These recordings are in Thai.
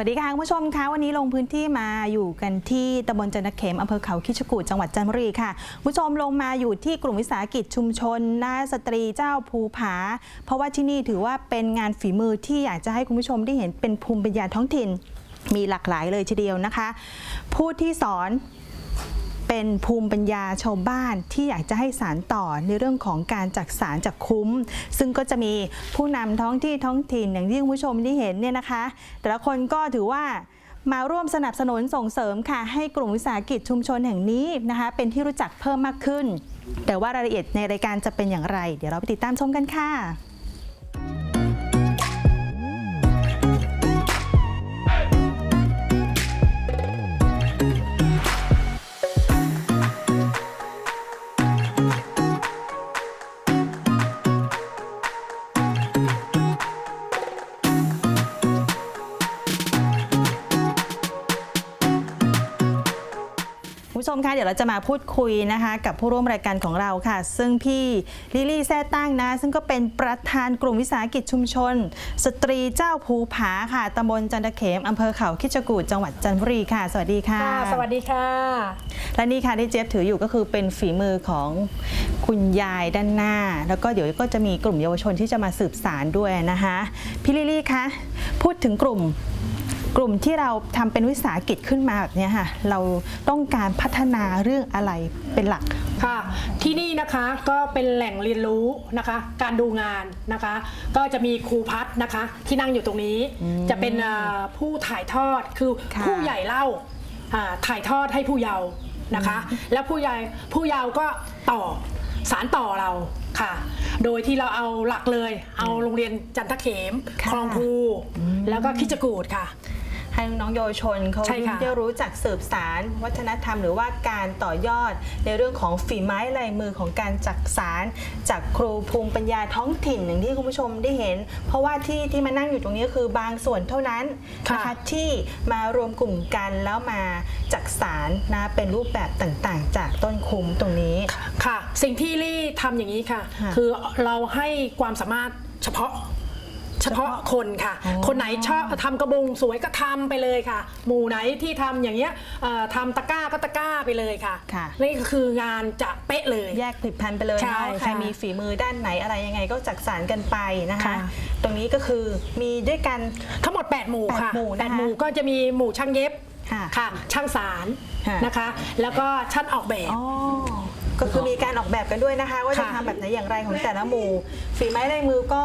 วัสดีค่ะคุณผู้ชมคะวันนี้ลงพื้นที่มาอยู่กันที่ตำบลจันทเขมอำเภอเขาคิชกูจังหวัดจันทบุรีค่ะผู้ชมลงมาอยู่ที่กลุ่มวิสาหกิจชุมชนนาสตรีเจ้าภูผา เพราะว่าที่นี่ถือว่าเป็นงานฝีมือที่อยากจะให้คุณผู้ชมได้เห็นเป็นภูมิปัญญาท้องถิ่น มีหลากหลายเลยทีเดียวนะคะ ผู้ที่สอน เป็นภูมิปัญญาชาวบ้านที่อยากจะให้สารต่อในเรื่องของการจักสารจากคุ้ม ซึ่งก็จะมีผู้นำท้องที่ท้องถิ่นอย่างที่คุณผู้ชมได้เห็นเนี่ยนะคะ แต่ละคนก็ถือว่ามาร่วมสนับสนุนส่งเสริมค่ะ ให้กลุ่มวิสาหกิจชุมชนแห่งนี้นะคะ เป็นที่รู้จักเพิ่มมากขึ้น แต่ว่ารายละเอียดในรายการจะเป็นอย่างไร เดี๋ยวเราไปติดตามชมกันค่ะ คุณผู้ชมคะเดี๋ยวเราจะมาพูดคุยนะคะกับผู้ร่วมรายการของเราค่ะ ซึ่งพี่ลิลี่แซ่ตั้งนะ ซึ่งก็เป็นประธานกลุ่มวิสาหกิจชุมชน สตรีเจ้าภูผาค่ะตำบลจันทเขมอำเภอเขาคิชกูฏจังหวัดจันทบุรีค่ะ สวัสดีค่ะ ค่ะสวัสดีค่ะ และนี่ค่ะที่เจฟถืออยู่ก็คือเป็นฝีมือของคุณยายด้านหน้า แล้วก็เดี๋ยวก็จะมีกลุ่มเยาวชนที่จะมาสืบสารด้วยนะคะพี่ลิลี่คะพูดถึงกลุ่ม กลุ่มที่เราทำเป็นวิสาหกิจขึ้นมาแบบเนี้ยค่ะเราต้องการพัฒนาเรื่องอะไรเป็นหลักค่ะ ที่นี่นะคะก็เป็นแหล่งเรียนรู้นะคะ การดูงานนะคะ ก็จะมีครูพัฒน์นะคะ ที่นั่งอยู่ตรงนี้ จะเป็นเอ่อผู้ถ่ายทอดคือค่ะผู้ใหญ่เล่าอ่าถ่ายทอดให้ผู้เยาว์นะคะ แล้วผู้ใหญ่ผู้เยาว์ก็ต่อ สารต่อเราค่ะ โดยที่เราเอาหลักเลย เอาโรงเรียนจันทเขมค่ะคลองภูแล้วก็คิจกูดค่ะ ให้น้องๆเยาวชนเขาใช่ค่ะ ได้รู้จักสืบสารวัฒนธรรมหรือว่าการต่อยอดในเรื่องของฝีไม้ลายมือของการจักสารจากครูภูมิปัญญาท้องถิ่นอย่างที่คุณผู้ชมได้เห็น เพราะว่าที่ที่มานั่งอยู่ตรงนี้ก็คือบางส่วนเท่านั้นนะคะค่ะ ที่มารวมกลุ่มกันแล้วมาจักสารนะเป็นรูปแบบต่างๆ จากต้นคุ้มตรงนี้ ค่ะ สิ่งที่ลี่ทำอย่างนี้ค่ะ ค่ะ คือเราให้ความสามารถเฉพาะ เฉพาะคนค่ะอ๋อคนไหนชอบทำกระบุงสวยก็ทำไปเลยค่ะ หมู่ไหนที่ทำอย่างเงี้ยเอ่อทำตะกร้าก็ตะกร้าไปเลยค่ะ ค่ะ นี่ก็คืองานจะเป๊ะเลย แยกผลิตภัณฑ์ไปเลยใช่เนาะค่ะใครมีฝีมือด้านไหนอะไรยังไงก็จักสารกันไปนะคะ ค่ะ ตรงนี้ก็คือมีด้วยกัน ทั้งหมด 8 หมู่ค่ะแปดหมู่นะคะแปดหมู่ก็จะมีหมู่ช่างเย็บค่ะค่ะ ช่างสารค่ะ นะคะ แล้วก็ช่างออกแบบ อ๋อก็คือมีการออกแบบกันด้วยนะคะ ว่าจะค่ะทำแบบไหนอย่างไรของแต่ละหมู่ ฝีไม้ลายมือก็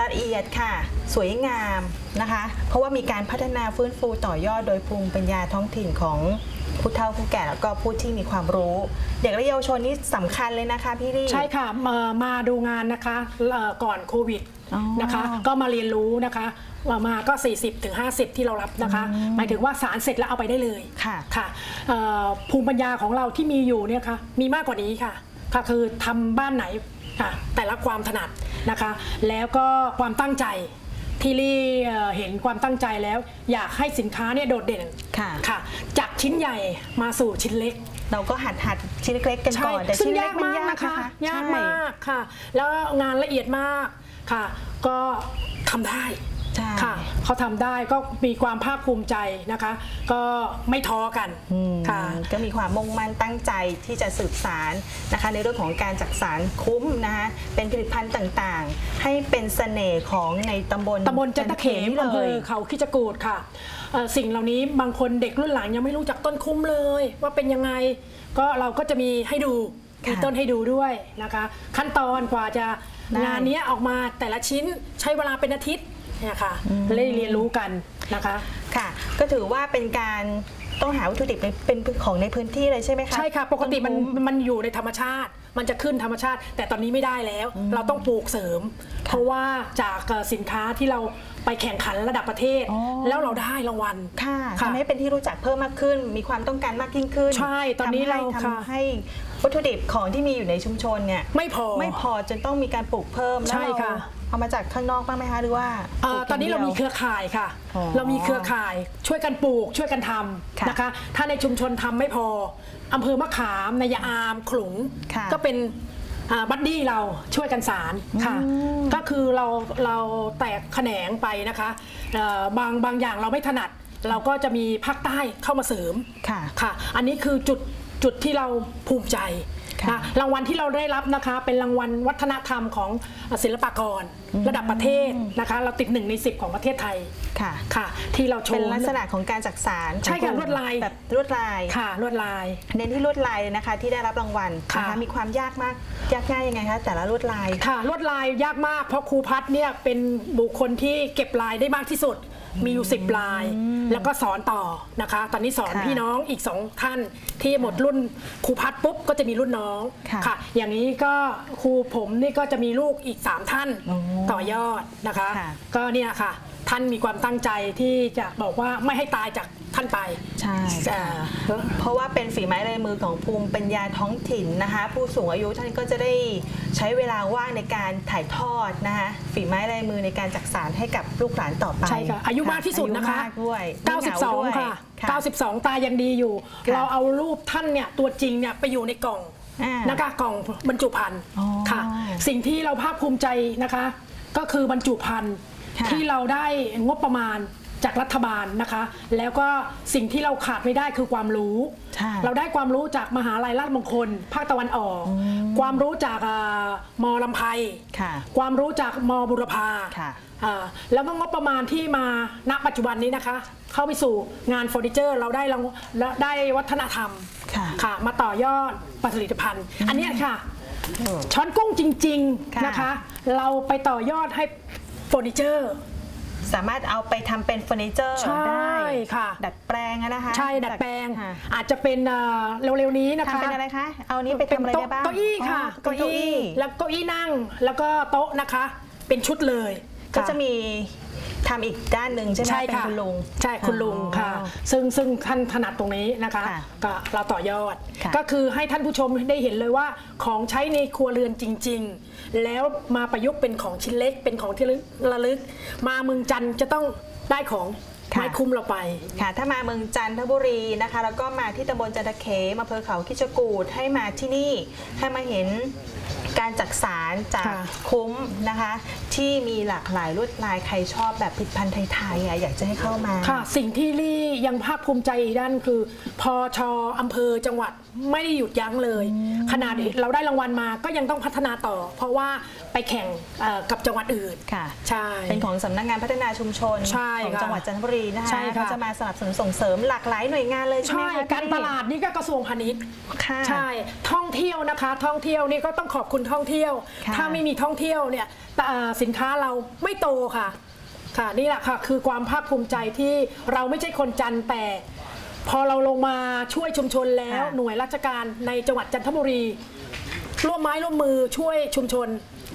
ละเอียดค่ะ สวยงามนะคะ เพราะว่ามีการพัฒนาฟื้นฟูต่อยอดโดยภูมิปัญญาท้องถิ่นของผู้เฒ่าผู้แก่แล้วก็ผู้ที่มีความรู้ เด็กและเยาวชนนี่สำคัญเลยนะคะพี่ลี่ ใช่ค่ะมามาดูงานนะคะเอ่อก่อนโควิดอ๋อนะคะ ก็มาเรียนรู้นะคะว่ามาก็ 40ถึง50 ที่เรารับนะคะ หมายถึงว่าสารเสร็จแล้วเอาไปได้เลยค่ะ ค่ะเอ่อภูมิปัญญาของเราที่มีอยู่เนี่ยค่ะมีมากกว่านี้ค่ะค่ะคือทำบ้านไหนค่ะแต่ละความถนัด นะคะ แล้วก็ความตั้งใจที่ลี่เอ่อเห็นความตั้งใจแล้ว อยากให้สินค้าเนี่ยโดดเด่นค่ะค่ะ จากชิ้นใหญ่มาสู่ชิ้นเล็กเราก็หัดหัดชิ้นเล็กๆกันใช่ก่อนแต่ซึ่งชิ้นเล็ยากกมันมากยากนะคะยากใช่มากค่ะ แล้วงานละเอียดมากค่ะ ก็ทำได้ ใช่ ค่ะเขาทำได้ก็มีความภาคภูมิใจนะคะ ก็ไม่ท้อกันอืมค่ะ ก็มีความมุ่งมั่นตั้งใจที่จะสืบสารนะคะ ในเรื่องของการจักสารคุ้มนะคะเป็นผลิตภัณฑ์ต่างๆ ให้เป็นเสน่ห์ของในตำบลตำบลจันทเขมนี่อำเลเภอยเขาคิจกูดค่ะเอ่อสิ่งเหล่านี้บางคนเด็กรุ่นหลังยังไม่รู้จักต้นคุ้มเลย ว่าเป็นยังไง ก็เราก็จะมีให้ดูค่ะมีต้นให้ดูด้วยนะคะ ขั้นตอนกว่าจะได้ งานเนี้ยออกมาแต่ละชิ้นใช้เวลาเป็นอาทิตย์เนี่ยค่ะได้เรียนรู้กันนะคะ ค่ะ ก็ถือว่าเป็นการต้องหาวัตถุดิบในเป็นของในพื้นที่เลยใช่ไหมคะ ใช่ค่ะ ปกติมันต้คุ้มันอยู่ในธรรมชาติ มันจะขึ้นธรรมชาติ แต่ตอนนี้ไม่ได้แล้ว เราต้องปลูกเสริม เพราะว่าจากเอ่อสินค้าที่เราไปแข่งขันระดับประเทศอ๋อแล้วเราได้รางวัลค่ะค่ะทำให้เป็นที่รู้จักเพิ่มมากขึ้น มีความต้องการมากยิ่งขึ้น ใช่ ตอนนี้ทำให้เราค่ะทำให้วัตถุดิบของที่มีอยู่ในชุมชนเนี่ยไม่พอไม่พอจนต้องมีการปลูกเพิ่มแล้วใช่เราค่ะ เอามาจากข้างนอกบ้างไหมคะหรือว่าเอ่อปลูกตอนนี้เรามีเคย่งดียวรือข่ายค่ะ อ๋อเรามีเครือข่ายช่วยกันปลูกช่วยกันทค่ะำนะคะ ถ้าในชุมชนทำไม่พออำเภอมะขามนายาอามขลุง ค่ะก็เป็นอ่าบัดดี้เราช่วยกันสารค่ะ ก็คือเราเราแตกแขนงไปนะคะเอ่อบางบางอย่างเราไม่ถนัด เราก็จะมีภาคใต้เข้ามาเสริมค่ะ ค่ะ อันนี้คือจุดจุดที่เราภูมิใจค่ะ นะรางวัลที่เราได้รับนะคะ เป็นรางวัลวัฒนธรรมของศิลปากร ระดับประเทศนะคะ เราติดหนึ่งในสิบของประเทศไทยค่ะค่ะ ที่เราโชเป็นว์ลักษณะของการจักสารของใช่ค่ะกมลวดลายแบบลวดลายค่ะลวดลาย เน้นที่ลวดลายเลยนะคะ ที่ได้รับรางวัลค่ะนะคะมีความยากมากยากง่ายยังไงคะแต่ละลวดลายค่ะลวดลายยากมากเพราะครูพัฒน์เนี่ยเป็นบุคคลที่เก็บลายได้มากที่สุด มีอยู่สิบลาย แล้วก็สอนต่อนะคะ ตอนนี้สอนค่ะพี่น้องอีกสองท่านที่หมดรุ่นครูพัฒน์ปุ๊บก็จะมีรุ่นน้องค่ะอย่างนี้ก็ครูผมนี่ก็จะมีลูกอีก 3 ท่านโอ้ต่อยอดนะคะ ค่ะ ก็เนี่ยค่ะ ท่านมีความตั้งใจที่จะบอกว่าไม่ให้ตายจากท่านไปใช่ อ่า เพราะว่าเป็นฝีไม้ลายมือของภูมิปัญญาท้องถิ่นนะคะ ผู้สูงอายุท่านก็จะได้ใช้เวลาว่างในการถ่ายทอดนะคะฝีไม้ลายมือในการจักสารให้กับลูกหลานต่อไปใช่ค่ะอายุมากที่สุดนะคะ อายุมากด้วยไม่เหงาด้วย92 ค่ะค่ะ92 ตายังดีอยู่ ค่ะ เราเอารูปท่านเนี่ยตัวจริงเนี่ยไปอยู่ในกล่องอ่าน นะคะกล่องบรรจุภัณฑ์อ๋อ ค่ะ สิ่งที่เราภาคภูมิใจนะคะ ก็คือบรรจุภัณฑ์ ค่ะที่เราได้งบประมาณจากรัฐบาลนะคะ แล้วก็สิ่งที่เราขาดไม่ได้คือความรู้ ใช่ เราได้ความรู้จากมหาลัยราชมงคล ภาคตะวันออก ความรู้จากอ่ามอลำไพค่ะ ความรู้จากมบุรพาค่ะอ่าแล้วก็งบประมาณที่มาณปัจจุบันนี้นะคะ เข้าไปสู่งานเฟอร์นิเจอร์ เราได้รางและได้วัฒนธรรมค่ะค่ะมาต่อยอดผลิตภัณฑ์ อันเนี้ยค่ะ ช้อนกุ้งจริงค่ะๆนะคะ เราไปต่อยอดให้เฟอร์นิเจอร์ สามารถเอาไปทำเป็นเฟอร์นิเจอร์ใช่ได้ค่ะ ดัดแปลงอะนะคะใช่ดัดแปลง ค่ะอาจจะเป็นอ่าเร็วๆนี้นะคะทำเป็นอะไรคะ เอานี้ไปทำอะไรได้บ้างเก้าอี้ค่ะอ๋อเก้าอี้ แล้วเก้าอี้นั่งแล้วก็โต๊ะนะคะ เป็นชุดเลย ก็ค่จะมีทำอีกด้านหนึ่งใช่ไหมใช่เป็นค่ะคุณลุง ใช่คุณลุงค่ะอ๋อซึ่งซึ่งท่านถนัดตรงนี้นะคะค่ะก็เราต่อยอด ค่ะก็คือให้ท่านผู้ชมได้เห็นเลยว่าของใช้ในครัวเรือนจริง ๆ แล้วมาประยุกต์เป็นของชิ้นเล็ก เป็นของที่ระลึก มาเมืองจันทร์จะต้องได้ของค่ะ ไม่คุ้มเราไป ค่ะ ถ้ามาเมืองจันทบุรีนะคะ แล้วก็มาที่ตำบลจันทเขมอำเภอเขาคิชกูดให้มาที่นี่ให้มาเห็น การจักสารจากค่ะคุ้มนะคะ ที่มีหลากหลายลวดลายใครชอบแบบผลิดพันธ์ไทยๆอะอยากจะให้เข้ามา ค่ะ สิ่งที่ลี่ยังภาคภูมิใจอีกด้านคือ พอชออำเภอจังหวัดไม่ได้หยุดยั้งเลย ขนาดเราได้รางวัลมาก็ยังต้องพัฒนาต่อ เพราะว่าไปแข่งเอ่อกับจังหวัดอื่นค่ะ ใช่ เป็นของสำนักงานพัฒนาชุมชนใช่ของค่ะจังหวัดจันทบุรีนะคะใช่ค่ะ เขาจะมาสนับสนุนส่งเสริมหลากหลายหน่วยงานเลยใช่ไหมใช่คะการตลาดนี่ก็กระทรวงพาณิชย์ ค่ะ ใช่ ท่องเที่ยวนะคะ ท่องเที่ยวนี่ก็ต้องขอบคุณท่องเที่ยว ค่ะถ้าไม่มีท่องเที่ยวเนี่ยแต่อ่าสินค้าเราไม่โตค่ะ ค่ะนี่แหละค่ะคือความภาคภูมิใจที่เราไม่ใช่คนจันทร์แต่ พอเราลงมาช่วยชุมชนแล้วหน่วยราชการในจังหวัดจันทบุรี ร่วมไม้ร่วมมือช่วยชุมชน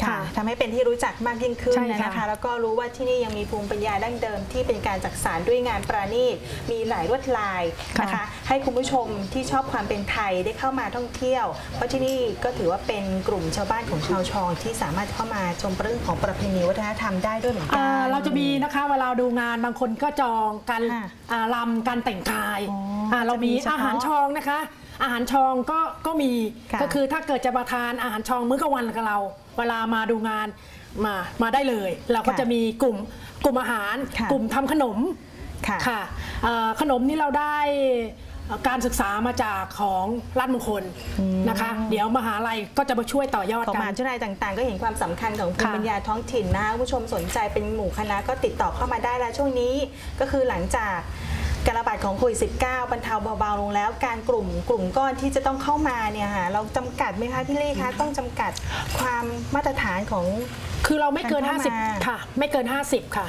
ค่ะทำให้เป็นที่รู้จักมากยิ่งขึ้นใช่ค่ะนะคะ แล้วก็รู้ว่าที่นี่ยังมีภูมิปัญญาดั้งเดิม ที่เป็นการจักสารด้วยงานประณีตมีหลายลวดลายนะคะค่ะให้คุณผู้ชมที่ชอบความเป็นไทยได้เข้ามาท่องเที่ยว เพราะที่นี่ก็ถือว่าเป็นกลุ่มชาวบ้านของชาวชอง ที่สามารถเข้ามาชมเรื่องของประเพณีวัฒนธรรมได้ด้วยเหมือนกัอ่านเราจะมีนะคะเวลาดูงานบางคนก็จองการค่ะอ่ารำการแต่งกายอ๋ออ่าเรามีจะมีเฉพาะอาหารชองนะคะ อาหารชองก็ก็มีค่ะก็คือถ้าเกิดจะมาทานอาหารชองมื้อกลางวันกับเรา เวลามาดูงานมามาได้เลย เราก็ค่ะจะมีกลุ่มกลุ่มอาหาร ค่ะ กลุ่มทำขนม ค่ะ ค่ะเอ่อขนมนี่เราได้เอ่อการศึกษามาจากของรัฐมงคลนะคะ เดี๋ยวมหาลัยก็จะมาช่วยต่อยอดของกัมหาน วิทยาลัยต่างๆ ก็เห็นความสำคัญของภูมิค่ะปัญญาท้องถิ่นนะคะคุณผู้ชมสนใจเป็นหมู่คณะก็ติดต่อเข้ามาได้แล้วช่วงนี้ก็คือหลังจาก การระบาดของโควิด -19 บรรเทาเบาๆลงแล้ว การกลุ่มกลุ่มก้อนที่จะต้องเข้ามาเนี่ยค่ะเราจำกัดไหมคะพี่ลี่คะต้องจำกัดความมาตรฐานของ คือเราไม่เกินการเข้ามา50 ค่ะ ไม่เกิน 50 ค่ะ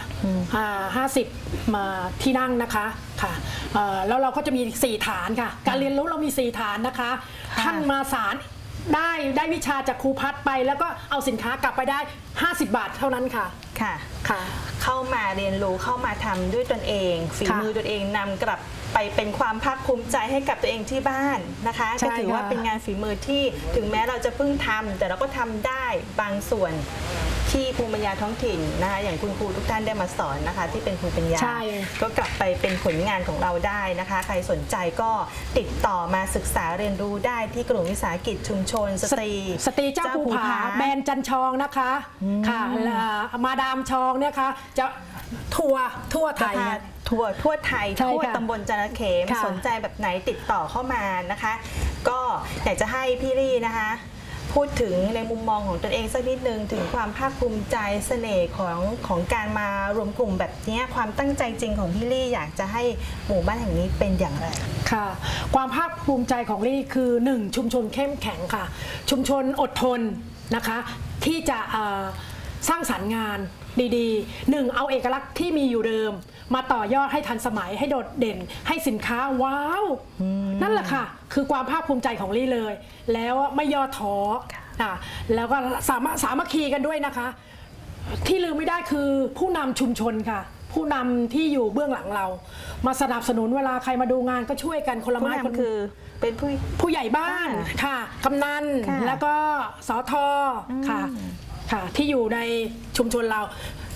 อ่า50มาที่นั่งนะคะค่ะเอ่อแล้วเราก็จะมี 4 ฐานค่ะ การเรียนรู้เรามี 4 ฐานนะคะค่ะท่านมาสารได้ได้วิชาจากครูพัดไป แล้วก็เอาสินค้ากลับไปได้ 50 บาทเท่านั้นค่ะ ค่ะ ค่ะ เข้ามาเรียนรู้เข้ามาทำด้วยตนเอง ฝีค่ะมือตนเองนำกลับไปเป็นความภาคภูมิใจให้กับตัวเองที่บ้านนะคะใช่ก็ถือว่าค่ะ เป็นงานฝีมือที่ถึงแม้เราจะเพิ่งทำแต่เราก็ทำได้บางส่วนที่ภูมิปัญญาท้องถิ่นนะคะอย่างคุณครูทุกท่านได้มาสอนนะคะ ที่เป็นภูมิปัญญา ใช่ ก็กลับไปเป็นผลงานของเราได้นะคะ ใครสนใจก็ติดต่อมาศึกษาเรียนรู้ได้ที่กลุ่มวิสาหกิจชุมชนสตรีสตรีเจ้าภูผาแบรนด์จันชองนะคะ ค่ะแล้วมาดามชองเนี่ยค่ะจะทัวร์ทั่วไทยนะคะทั่วทั่วไทยใช่ทั่วค่ะตำบลจันทเขมค่ะ สนใจแบบไหนติดต่อเข้ามานะคะ ก็อยากจะให้พี่ลี่นะคะ พูดถึงในมุมมองของตนเองสักนิดนึงถึงความภาคภูมิใจเสน่ห์ของของการมารวมกลุ่มแบบเนี้ยความตั้งใจจริงของพี่ลี่อยากจะให้หมู่บ้านแห่งนี้เป็นอย่างไร ค่ะ ความภาคภูมิใจของลี่คือ 1 ชุมชนเข้มแข็งค่ะ ชุมชนอดทนนะคะ ที่จะเอ่อสร้างสรรค์งาน ดีๆหนึ่งเอาเอกลักษณ์ที่มีอยู่เดิม มาต่อยอดให้ทันสมัยให้โดดเด่น ให้สินค้าว้าว นั่นแหละค่ะ คือความภาคภูมิใจของลี่เลย แล้วไม่ย่อท้ออะแล้วก็สามารถสามัคคีกันด้วยนะคะ ที่ลืมไม่ได้คือผู้นำชุมชนค่ะ ผู้นำที่อยู่เบื้องหลังเรา มาสนับสนุนเวลาใครมาดูงานก็ช่วยกันคนละผู้ไม้คนนำคือเป็นผู้ผู้ใหญ่บ้านอ่าค่ะกำนันค่ะแล้วก็สอทอค่ะ ค่ะที่อยู่ในชุมชนเรา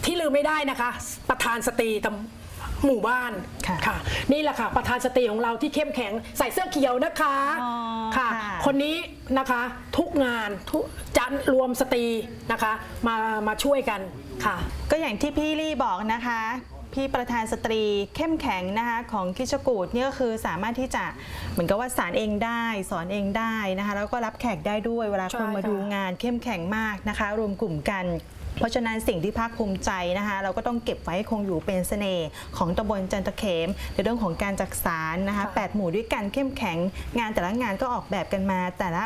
ที่ลืมไม่ได้นะคะ ประธานสตรีตำหมู่บ้านค่ะค่ะ นี่แหละค่ะ ประธานสตรีของเราที่เข้มแข็งใส่เสื้อเขียวนะคะอ๋อค่ะ ค่ะ คนนี้นะคะทุกงานทุกจันรวมสตรีนะคะ มามาช่วยกันค่ะ ก็อย่างที่พี่ลี่บอกนะคะ พี่ประธานสตรีเข้มแข็งนะคะของคิชกูดเนี่ยก็คือสามารถที่จะเหมือนกับว่าสารเองได้ สอนเองได้นะคะแล้วก็รับแขกได้ด้วยเวลาใช่คนมาค่ะดูงานเข้มแข็งมากนะคะ รวมกลุ่มกันเพราะฉะนั้นสิ่งที่ภาคภูมิใจนะคะ เราก็ต้องเก็บไว้ให้คงอยู่เป็นเสน่ห์ของตำบลจันตะเขมในเรื่องของการจักสารนะคะแปดหมู่ด้วยกันเข้มแข็งงานแต่ละงานก็ออกแบบกันมาแต่ละ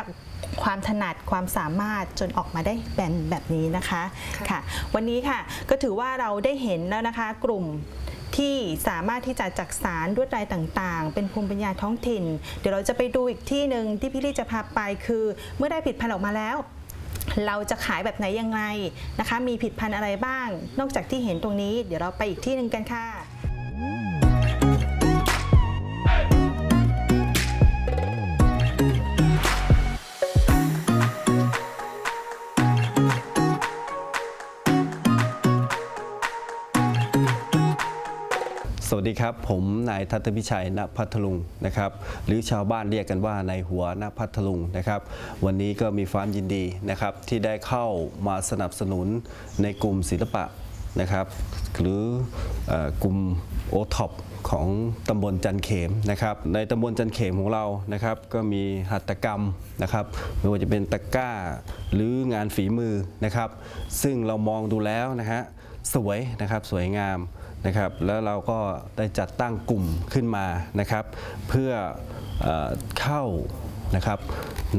ความถนัดความสามารถจนออกมาได้เป็นแบบนี้นะคะค่ะค่ะวันนี้ค่ะก็ถือว่าเราได้เห็นแล้วนะคะกลุ่มที่สามารถที่จะจักสารลวดลายต่างๆ เป็นภูมิปัญญาท้องถิ่น เดี๋ยวเราจะไปดูอีกที่หนึ่งที่พี่ลี่จะพาไปคือ เมื่อได้ผลิดพันธุ์ออกมาแล้ว เราจะขายแบบไหนยังไงนะคะ มีผลิดพันธุ์อะไรบ้าง นอกจากที่เห็นตรงนี้ เดี๋ยวเราไปอีกที่หนึ่งกันค่ะ วัสดีครับ ผมนายทัตพิชัยณพัทลุงนะครับหรือชาวบ้านเรียกกันว่านายหัวณพัทลุงนะครับวันนี้ก็มีความยินดีนะครับที่ได้เข้ามาสนับสนุนในกลุ่มศิลปะนะครับหรืออกลุ่มโอท็อปของตำบลจันเขมนะครับในตำบลจันเขมของเรานะครับก็มีหัตถกรรมนะครับไม่ว่าจะเป็นตะกร้าหรืองานฝีมือนะครับ ซึ่งเรามองดูแล้วนะฮะสวยนะครับสวยงาม นะครับแล้วเราก็ได้จัดตั้งกลุ่มขึ้นมานะครับ เพื่อเอเข้านะครับ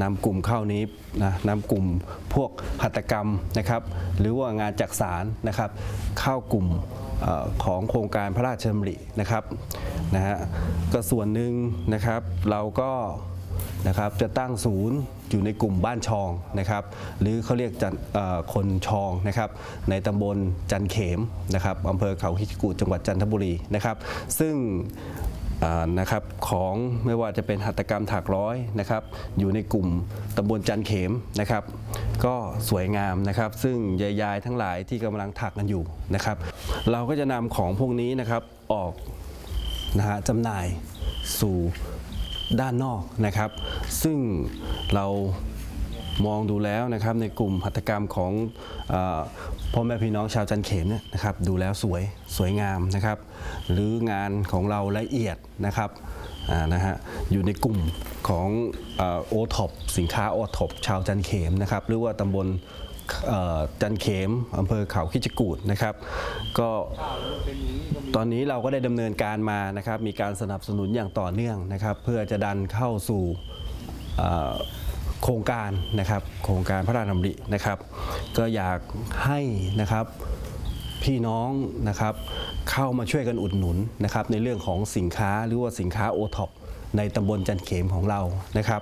นำกลุ่มเข้านี้นะนำกลุ่มพวกหัตถกรรมนะครับ หรือว่างานจักสารนะครับ เข้ากลุ่มอของโครงการพระราชดำรินะครับนะฮะก็ส่วนหนึ่งนะครับเราก็ นะครับจะตั้งศูนย์อยู่ในกลุ่มบ้านชองนะครับหรือเขาเรียกจันช่อคนชองนะครับในตำบลจันเขมนะครับอำเภอเขาคิชกูจังหวัดจันทบุรีนะครับ ซึ่งนะครับของไม่ว่าจะเป็นหัตถกรรมถักร้อยนะครับอยู่ในกลุ่มตำบลจันเขมนะครับก็สวยงามนะครับ ซึ่งยายๆทั้งหลายที่กำลังถักกันอยู่นะครับ เราก็จะนำของพวกนี้นะครับออกนะฮะจำหน่ายสู่ ด้านนอกนะครับ ซึ่งเรามองดูแล้วนะครับในกลุ่มหัตถกรรมของอพ่อแม่พี่น้องชาวจันเขมเนี่ยนะครับดูแล้วสวยสวยงามนะครับ หรืองานของเราละเอียดนะครับนะฮะอยู่ในกลุ่มของโอท็อปสินค้าโอท็อปชาวจันเขมนะครับหรือว่าตำบล จันเขมอำเภอเขาคิชกูดนะครับ ก็ตอนนี้เราก็ได้ดำเนินการมานะครับ มีการสนับสนุนอย่างต่อเนื่องนะครับ เพื่อจะดันเข้าสู่โครงการนะครับโครงการพระราชดำรินะครับ ก็อยากให้นะครับพี่น้องนะครับเข้ามาช่วยกันอุดหนุนนะครับในเรื่องของสินค้าหรือว่าสินค้าโอท็อปในตำบลจันเขมของเรานะครับ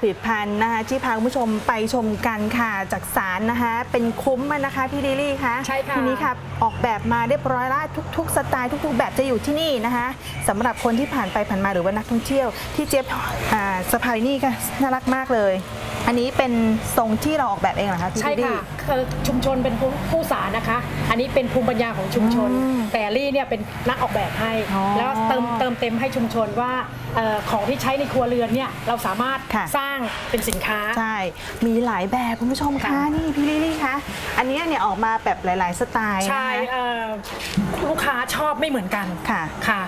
ผลิตภัณฑ์นะคะที่พาคุณผู้ชมไปชมกันค่ะจากสารนะคะ เป็นคุ้มอะนะคะ พี่ลิลลี่คะใช่ค่ะทีนี้ค่ะออกแบบมาเรียบร้อยแล้วทุก ๆ สไตล์ทุก ๆ แบบจะอยู่ที่นี่นะคะสำหรับคนที่ผ่านไปผ่านมาหรือว่านักท่องเที่ยว ที่เจี๊ยบอ่าสะพายนี่ก็น่ารักมากเลย อันนี้เป็นทรงที่เราออกแบบเองเหรอคะพี่ใช่ลิลลี่ ค่ะคือชุมชนเป็นผู้ผู้สารนะคะ อันนี้เป็นภูมิปัญญาของชุมชน อืมแต่ลี่เนี่ยเป็นนักออกแบบให้ อ๋อแล้วเติมเติมเต็มให้ชุมชนว่าเอ่อของที่ใช้ในครัวเรือนเนี่ยเราสามารถค่ะ สร้างเป็นสินค้า ใช่ มีหลายแบบคุณผู้ชมคะ ค่ะ นี่พี่ลิลลี่คะ อันนี้เนี่ยออกมาแบบหลายๆสไตล์นะคะใช่เอ่อลูกค้าชอบไม่เหมือนกันค่ะ ค่ะ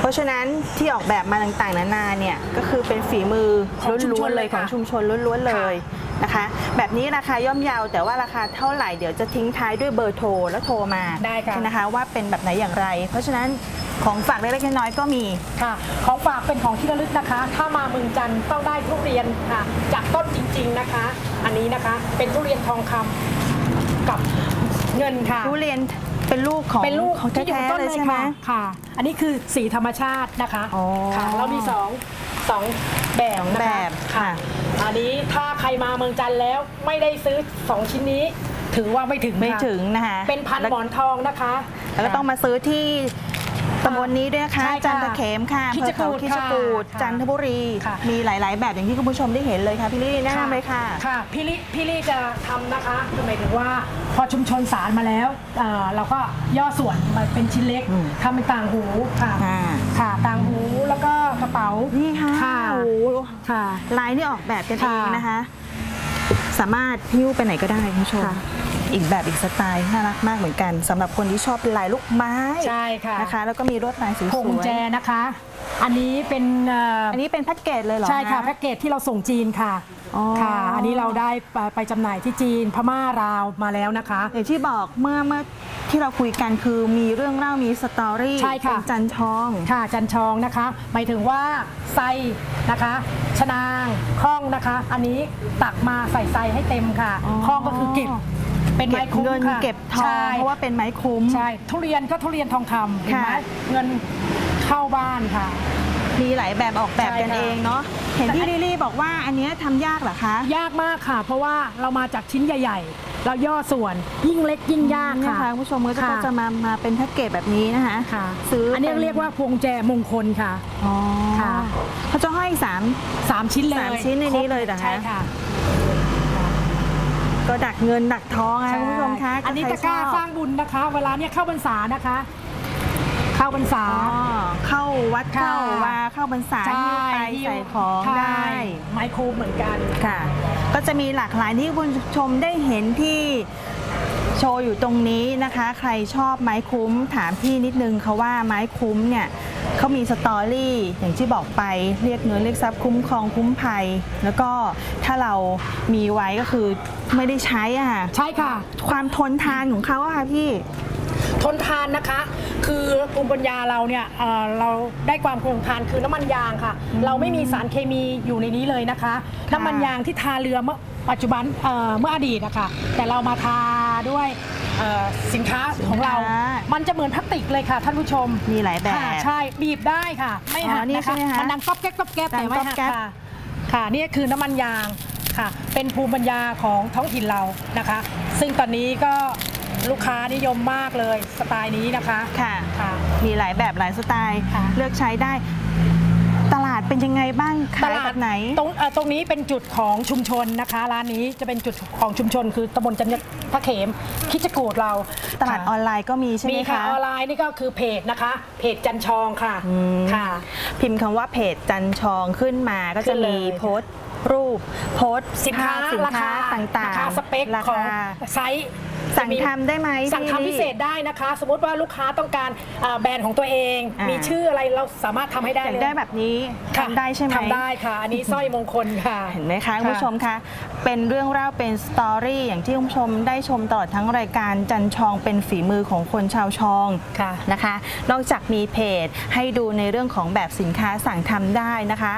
เพราะฉะนั้นที่ออกแบบมาต่างๆ นานาเนี่ยก็คือเป็นฝีมือของชุมชล้วนนๆเลเลยยของค่ะชุมชนล้วนๆเลยนะคะ แบบนี้ราคาย่อมเยาวแต่ว่าราคาเท่าไหร่เดี๋ยวจะทิ้งท้ายด้วยเบอร์โทรแล้วโทรมาได้ค่ะ นะคะว่าเป็นแบบไหนอย่างไร เพราะฉะนั้น ของฝากเล็กๆน้อยๆก็มี ค่ะ ของฝากเป็นของที่ระลึกนะคะ ถ้ามาเมืองจันทร์ต้องได้ทุเรียนค่ะ จากต้นจริง ๆนะคะ อันนี้นะคะเป็นทุเรียนทองคำกับเงินค่ะ ทุเรียนเป็นลูกของเป็นลูกของที่อยู่แท้ต้นๆเลเลยยใช่ไหม ค่ะค่ะ อันนี้คือสีธรรมชาตินะคะอ๋อค่ะเรามีสองสองแบบนะคะแบบค่ะ อันนี้ถ้าใครมาเมืองจันทร์แล้วไม่ได้ซื้อสองชิ้นนี้ ถือว่าไม่ถึงไม่ค่ะถึงนะคะเป็นพันหมอนทองนะคะแล้วก็ต้องมาซื้อที่ ตำบลนี้ด้วยนะคะ ใช่ค่ะจันทเขมค่ะคิดอำเภอเขาจะกูดคิดจกูดค่ะจันทบุรี ค่ะ มีหลาย ๆ แบบอย่างที่คุณผู้ชมได้เห็นเลยค่ะพี่ลี่แนะนำเลยค่ะ ค่ะพี่ลิพี่ลิจะทำนะคะคือหมายถึงว่าพอชุมชนสารมาแล้วเอ่อเราก็ย่อส่วนมาเป็นชิ้นเล็กอืม ทำเป็นต่างหูค่ะอ่าค่ะต่างหูแล้วก็กระเป๋านี่ค่ะค่ะโอ้โหค่ะ ลายนี่ออกแบบกันเอค่ะงนะคะ สามารถหิ้วไปไหนก็ได้คุณผู้ชม ค่ะ อีกแบบอีกสไตล์น่ารักมากเหมือนกันสำหรับคนที่ชอบลายลูกไม้ใช่ค่ะนะคะ แล้วก็มีลวดลายสวยพวงกุญแจๆนะคะ อันนี้เป็นเอ่ออันนี้เป็นแพ็กเกจเลยเหรอใช่ค่ะ น แพ็กเกจที่เราส่งจีนค่ะอ๋อ ค่ะ อันนี้เราได้ไปไปจำหน่ายที่จีนพม่าราวมาแล้วนะคะ อย่างที่บอกเมื่อเมื่อที่เราคุยกันคือมีเรื่องเล่ามีสตอรี่ใช่ค่ะ เป็นจันทองค่ะจันชองนะคะ หมายถึงว่าไซนะคะชนางข้องนะคะ อันนี้ตักมาใส่ไซให้เต็มค่ะอ๋อข้องก็คือเก็บ เป็นเก็ไม้บคุ้มเงินค่ะเก็บทองใช่ เพราะว่าเป็นไม้คุ้ม ใช่ ทุเรียนก็ทุเรียนทองคำเห็นไหมค่ะ เงินเข้าบ้านค่ะ มีหลายแบบออกแบบกันใช่ค่ะ เองเนาะเห็นพี่ลิลลี่บอกว่าอันเนี้ยทำยากเหรอคะ ยากมากค่ะ เพราะว่าเรามาจากชิ้นใหญ่ ๆ เราย่อส่วนยิ่งเล็กยิ่งยากเนี่ยค่ะค่ะคุณผู้ชมก็จะค่ะก็จะมามาเป็นแพ็กเกจแบบนี้นะคะ ค่ะซื้ออัอันนี้เรียกว่าพวงแจมงคลค่ะ อ๋อค่ะ เขาจะห้อยสาม สามชิ้นเลยสามชิ้นในนี้เลยเหรอคะ ใช่ค่ะ ก็ดักเงินดักทองนะคะคุณผู้ชมคะอันนี้ใคตะกร้าชอบสร้างบุญนะคะ เวลาเนี่ยเข้าพรรษานะคะ เข้าพรรษาอ๋อเข้าวัดค่ะเข้าวาเข้าพรรษาใช่หิ้วไปใส่ของใช่ได้ไม้คูเหมือนกันค่ะ ก็จะมีหลากหลายที่คุณผู้ชมได้เห็นที่โชว์อยู่ตรงนี้นะคะ ใครชอบไม้คุ้มถามพี่นิดนึงค่ะว่าไม้คุ้มเนี่ย เขามีสตอรี่อย่างที่บอกไปเรียกเงินเรียกทรัพย์คุ้มครองคุ้มภัย แล้วก็ถ้าเรามีไว้ก็คือไม่ได้ใช้อะค่ะใช่ค่ะ ความทนทานของเขาอะค่ะพี่ ทนทานนะคะ คือภูมิปัญญาเราเนี่ยเอ่อเราได้ความคงทานคือน้ำมันยางค่ะ เราไม่มีสารเคมีอยู่ในนี้เลยนะคะ น้ำมันยางที่ทาเรือเมื่อปัจจุบันเอ่อเมื่ออดีตนะคะแต่เรามาทาด้วย เอ่อสินค้าของเรา สินค้ามันจะเหมือนพลาสติกเลยค่ะ ท่านผู้ชมมีหลายแบบค่ะใช่บีบได้ค่ะ ไม่หักอ๋อนี่นะใช่คะไหมคะมันดังก๊อบแก๊บก๊อบแก๊บดังแต่ไม่หักก๊อบแก๊บ ค่ะค่ะนี่คือน้ำมันยางค่ะ เป็นภูมิปัญญาของท้องถิ่นเรานะคะ ซึ่งตอนนี้ก็ลูกค้านิยมมากเลยสไตล์นี้นะคะค่ะ ค่ะ มีหลายแบบหลายสไตล์ค่ะ เลือกใช้ได้ตลาด เป็นยังไงบ้างขายแบบไหน ตรงเอ่อตรงนี้เป็นจุดของชุมชนนะคะ ร้านนี้จะเป็นจุดของชุมชน คือตำบลจันทพระเขมคิดจกูดเราตลาดออนไลน์ก็มีใช่ไหมีมค่ะคะ ออนไลน์นี่ก็คือเพจนะคะ เพจจันชองค่ะอืมค่ะ พิมพ์คำว่าเพจจันชองขึ้นมาก็ขึ้จะนเลยมีโพสต์รูป โพสต์สินค้าภพสินราค้าคาต่างๆราคาสเปคราของคาไซส์ สั่งจะมีทำได้ไหมสั่งพี่ทำพิเศษได้นะคะ สมมติว่าลูกค้าต้องการอ่าแบรนด์ของตัวเอง อ่ามี มีชื่ออะไรเราสามารถทำให้ได้อยากเลยได้แบบนี้ค่ะทำได้ใช่ไหม ทำได้ค่ะ อันนี้สร้อยมงคลค่ะ เห็นไหมคะคุณค่ะผู้ชมคะ เป็นเรื่องเล่าเป็นสตอรี่อย่างที่คุณผู้ชมได้ชมตลอดทั้งรายการจันชองเป็นฝีมือของคนชาวชองค่ะนะคะ นอกจากมีเพจให้ดูในเรื่องของแบบสินค้าสั่งทำได้นะคะ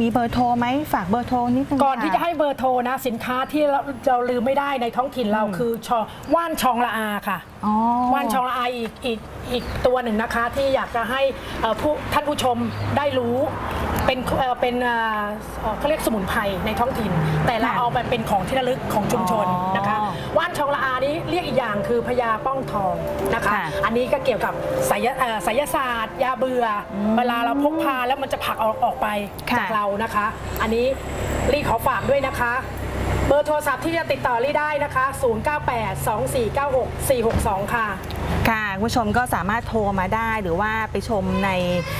มีเบอร์โทรไหมฝากเบอร์โทรนิดนึงก่อนค่ที่จะให้เบอร์โทรนะ สินค้าที่เราเราลืมไม่ได้ในท้องถิ่นเราคือชอว่านชองละอาค่ะอ๋อ ว่านชองละอาอีกอีกอีกตัวหนึ่งนะคะ ที่อยากจะให้เอ่อผู้ท่านผู้ชมได้รู้เป็นเอ่อเป็นเอ่อเอ่อเขาเรียกสมุนไพรในท้องถิ่น แต่เราค่ะ เอามาเป็นของที่ระลึกของชุมชนอ๋อนะคะ ว่านชองละอานี้เรียกอีกอย่างคือพญาป้องทองนะคะ ค่ะอันนี้ก็เกี่ยวกับไสยเอ่อไสยศาสตร์ ยาเบื่ออเวลาเราพกพาแล้วมันจะผลักออกออกไปค่ะ จากเรานะคะ อันนี้รีขอฝากด้วยนะคะ เบอร์โทรศัพท์ที่จะติดต่อรีได้นะคะ 0982496462 ค่ะ ค่ะคุณผู้ชมก็สามารถโทรมาได้หรือว่าไปชมใน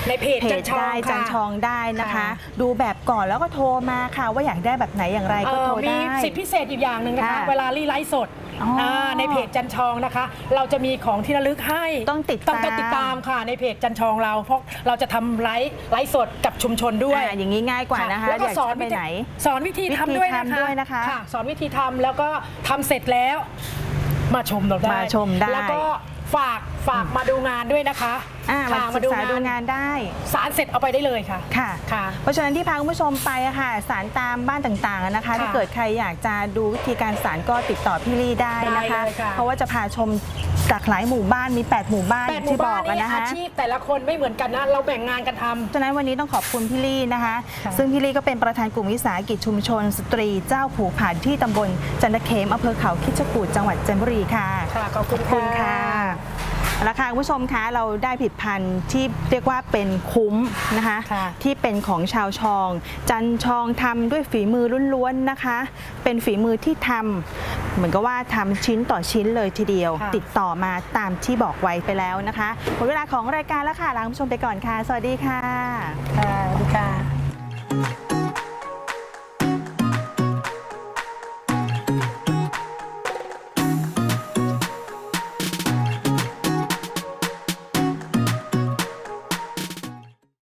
ในเพจจันชองได้ค่ะจันชองได้นะคะ ค่ะ ดูแบบก่อนแล้วก็โทรมาค่ะ ว่าอยากได้แบบไหนอย่างไรก็เอ่อโทรมีได้ สิทธิพิเศษอีกอย่างหนึ่งนะคะ ค่ะ เวลารีไลฟ์สด อ๋ออ่าในเพจจันชองนะคะ เราจะมีของที่ระลึกให้ต้องติดต้องตามติดตามค่ะในเพจจันชองเรา เพราะเราจะทำไลฟ์ไลฟ์สดกับชุมชนด้วย อ่าอย่างนี้ง่ายกว่านะคะแล้วก็อยากสอนจะไปวิธีไหน สอนวิธีวิธีทำด้วยนะทำด้วยนะคะคะสอนวิธีทำแล้วก็ทำเสร็จแล้ว มาชมเราได้มาชมได้แล้วก็ ฝากฝากมาดูงานด้วยนะคะอ่ามาค่ะศึกษาดูงานได้สารเสร็จเอาไปได้เลยค่ะค่ะ ค่ะ เพราะฉะนั้นที่พาคุณผู้ชมไปอะค่ะ สารตามบ้านต่างๆนะคะค่ะถ้าเกิดใครอยากจะดูวิธีการสารก็ติดต่อพี่ลี่ได้นะคะ ได้เลยค่ะ เพราะว่าจะพาชมจากหลายหมู่บ้านมี 8 หมู่บ้านแปดหมู่ที่บบ้าอนกอะนี่นะอาคะชีพแต่ละคนไม่เหมือนกันนะ เราแบ่งงานกันทำ ฉะนั้นวันนี้ต้องขอบคุณพี่ลี่นะคะ ค่ะ ซึ่งพี่ลี่ก็เป็นประธานกลุ่มวิสาหกิจชุมชน สตรีเจ้าผูผานที่ตำบลจันทเขมอำเภอเขาคิดจกูฏจังหวัดจันทบุรีค่ะ ค่ะ ขอบคุณ ขอบคุณค่ะ แล้วค่ะคุณผู้ชมคะเราได้ผลิดพันธุ์ที่เรียกว่าเป็นคุ้มนะคะค่ะที่เป็นของชาวชอง จันชองทำด้วยฝีมือล้วนๆนะคะ เป็นฝีมือที่ทำเหมือนกับว่าทำชิ้นต่อชิ้นเลยทีเดียว ค่ะ ติดต่อมาตามที่บอกไว้ไปแล้วนะคะหมดเวลาของรายการแล้วค่ะลาคุณผู้ชมไปก่อนค่ะ สวัสดีค่ะ ค่ะสวัสดีค่ะ